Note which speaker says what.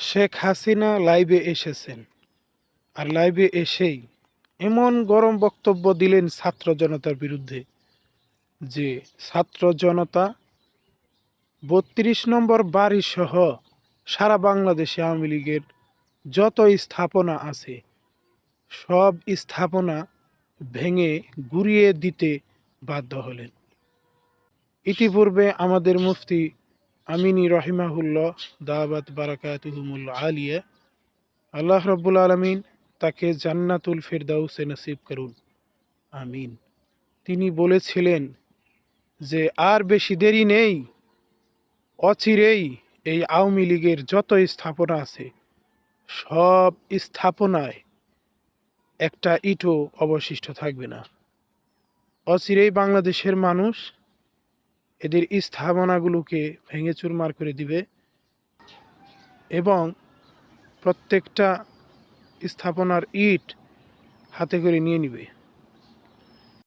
Speaker 1: শেখ হাসিনা লাইভে এসেছেন। আর লাইভে এসেই এমন গরম বক্তব্য দিলেন ছাত্র জনতার বিরুদ্ধে যে ছাত্র জনতা বত্রিশ নম্বর বাড়ি সহ সারা বাংলাদেশে আওয়ামী লীগের যত স্থাপনা আছে, সব স্থাপনা ভেঙে গুড়িয়ে দিতে বাধ্য হলেন। ইতিপূর্বে আমাদের মুফতি আমিনী রহিমাহুল্লাহ দাওয়াত বারাকাতুহুমুল্লাহ আলিয়া। আল্লাহ রব্বুল আলমিন তাকে জান্নাতুল ফেরদাউসে নসিব করুন। আমিন। তিনি বলেছিলেন যে, আর বেশি দেরি নেই, অচিরেই এই আওয়ামী লীগের যত স্থাপনা আছে, সব স্থাপনায় একটা ইটও অবশিষ্ট থাকবে না। অচিরেই বাংলাদেশের মানুষ এদের স্থাপনাগুলোকে ভেঙে চুরমার করে দিবে এবং প্রত্যেকটা স্থাপনার ইট হাতে করে নিয়ে নিবে।